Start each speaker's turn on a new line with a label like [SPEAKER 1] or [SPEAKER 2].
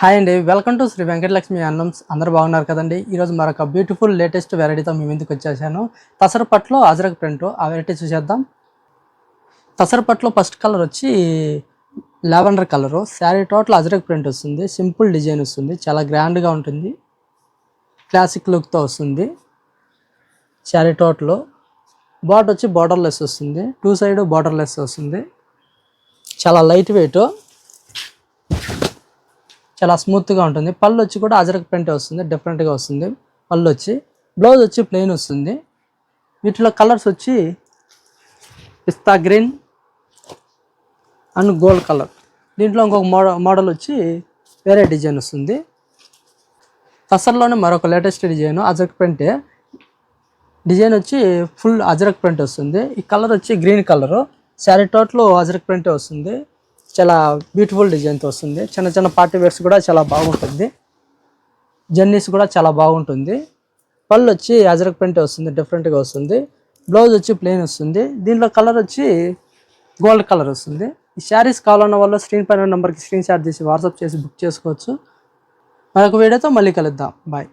[SPEAKER 1] Hi అండి welcome to Shri Venkatalakshmi Annams. అందరూ బాగున్నారు కదండి? ఈరోజు మరొక బ్యూటిఫుల్ లేటెస్ట్ వెరైటీతో మీ ముందుకు వచ్చేసాను. తసరపట్లో అజరక్ ప్రింట్. ఆ వెరైటీ చూసేద్దాం. తసరపట్లో ఫస్ట్ కలర్ వచ్చి lavender colour. Sari total ajrak print వస్తుంది. సింపుల్ డిజైన్ వస్తుంది. చాలా గ్రాండ్గా ఉంటుంది. క్లాసిక్ లుక్తో వస్తుంది. శారీ టోటల్. బార్డర్ వచ్చి బార్డర్లెస్ వస్తుంది. టూ సైడ్ బార్డర్లెస్ వస్తుంది. చాలా లైట్ వెయిట్ చాలా స్మూత్గా ఉంటుంది. పళ్ళు వచ్చి కూడా అజరక్ ప్రింట్ వస్తుంది డిఫరెంట్గా వస్తుంది. పళ్ళు వచ్చి బ్లౌజ్ వచ్చి ప్లెయిన్ వస్తుంది. వీటిలో కలర్స్ వచ్చి పిస్తా గ్రీన్ అండ్ గోల్డ్ కలర్ దీంట్లో ఇంకొక మోడల్ మోడల్ వచ్చి వేరే డిజైన్ వస్తుంది. తసర్లోనే మరొక లేటెస్ట్ డిజైన్ అజరక్ ప్రింటే. డిజైన్ వచ్చి ఫుల్ అజరక్ ప్రింట్ వస్తుంది. ఈ కలర్ వచ్చి green colour sari total ajrak ప్రింటే వస్తుంది. చాలా బ్యూటిఫుల్ డిజైన్తో వస్తుంది. చిన్న చిన్న పార్టీ వేర్స్ కూడా చాలా బాగుంటుంది. జర్నీస్ కూడా చాలా బాగుంటుంది. పళ్ళు వచ్చి అజరక్ ప్రింట్ వస్తుంది డిఫరెంట్గా వస్తుంది. బ్లౌజ్ వచ్చి ప్లెయిన్ వస్తుంది. దీంట్లో కలర్ వచ్చి గోల్డ్ కలర్ వస్తుంది. ఈ శారీస్ కావాలన్న వాళ్ళు స్క్రీన్ పైన నెంబర్కి స్క్రీన్ షాట్ తీసి వాట్సాప్ చేసి బుక్ చేసుకోవచ్చు. మరొక వీడియోతో మళ్ళీ కలుద్దాం. బాయ్